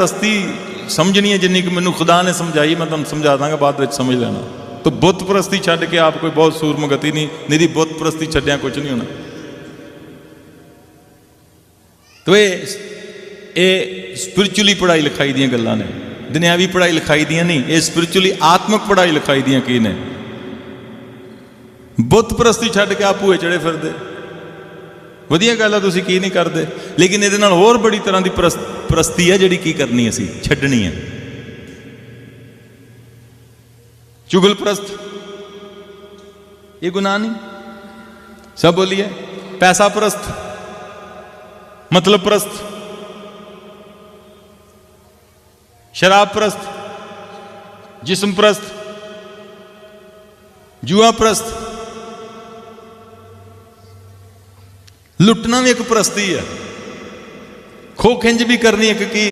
ਪ੍ਰਸਤੀ ਸਮਝਣੀ ਹੈ ਜਿੰਨੀ ਕਿ ਮੈਨੂੰ ਖੁਦਾ ਨੇ ਸਮਝਾਈ, ਮੈਂ ਤੁਹਾਨੂੰ ਸਮਝਾ ਦਾਂਗਾ, ਬਾਅਦ ਵਿੱਚ ਸਮਝ ਲੈਣਾ। ਤੋ ਬੁੱਤ ਪ੍ਰਸਤੀ ਛੱਡ ਕੇ ਆਪ ਕੋਈ ਬਹੁਤ ਸੂਰਮਗਤੀ ਨਹੀਂ ਨਿਹਦੀ ਬੁੱਤ ਪ੍ਰਸਤੀ ਛੱਡਿਆ ਕੁਝ ਨਹੀਂ ਹੋਣਾ। ਤੋ ਇਹ ਇਹ ਸਪਿਰਚੁਅਲੀ ਪੜ੍ਹਾਈ ਲਿਖਾਈ ਦੀਆਂ ਗੱਲਾਂ ਨੇ। ਦੁਨਿਆਵੀ ਪੜ੍ਹਾਈ ਲਿਖਾਈ ਦੀਆਂ ਨਹੀਂ, ਇਹ ਸਪਿਰਚੁਅਲੀ ਆਤਮਿਕ ਪੜ੍ਹਾਈ ਲਿਖਾਈ ਦੀਆਂ ਕੀ ਨੇ? ਬੁੱਤ ਪ੍ਰਸਤੀ ਛੱਡ ਕੇ ਆਪੂਏ ਚੜੇ ਫਿਰਦੇ। ਵਧੀਆ ਗੱਲ ਆ, ਤੁਸੀਂ ਕੀ ਨਹੀਂ ਕਰਦੇ। ਲੇਕਿਨ ਇਹਦੇ ਨਾਲ ਹੋਰ ਬੜੀ ਤਰ੍ਹਾਂ ਦੀ ਪ੍ਰਸਤੀ ਹੈ ਜਿਹੜੀ ਕੀ ਕਰਨੀ ਅਸੀਂ, ਛੱਡਣੀ ਹੈ ਚੁਗਲ ਪ੍ਰਸਤ। ਇਹ ਗੁਨਾਹ ਨਹੀਂ। ਸਭ ਬੋਲੀਏ, ਪੈਸਾ ਪ੍ਰਸਤ। ਮਤਲਬ ਪ੍ਰਸਤ। ਸ਼ਰਾਬ ਪ੍ਰਸਤ। ਜਿਸਮ ਪ੍ਰਸਤ। ਜੂਆ ਪ੍ਰਸਤ। ਲੁੱਟਣਾ ਵੀ ਇੱਕ ਪ੍ਰਸਤੀ ਹੈ ਖੋ ਖਿੰਜ ਵੀ ਕਰਨੀ ਇੱਕ ਕੀ?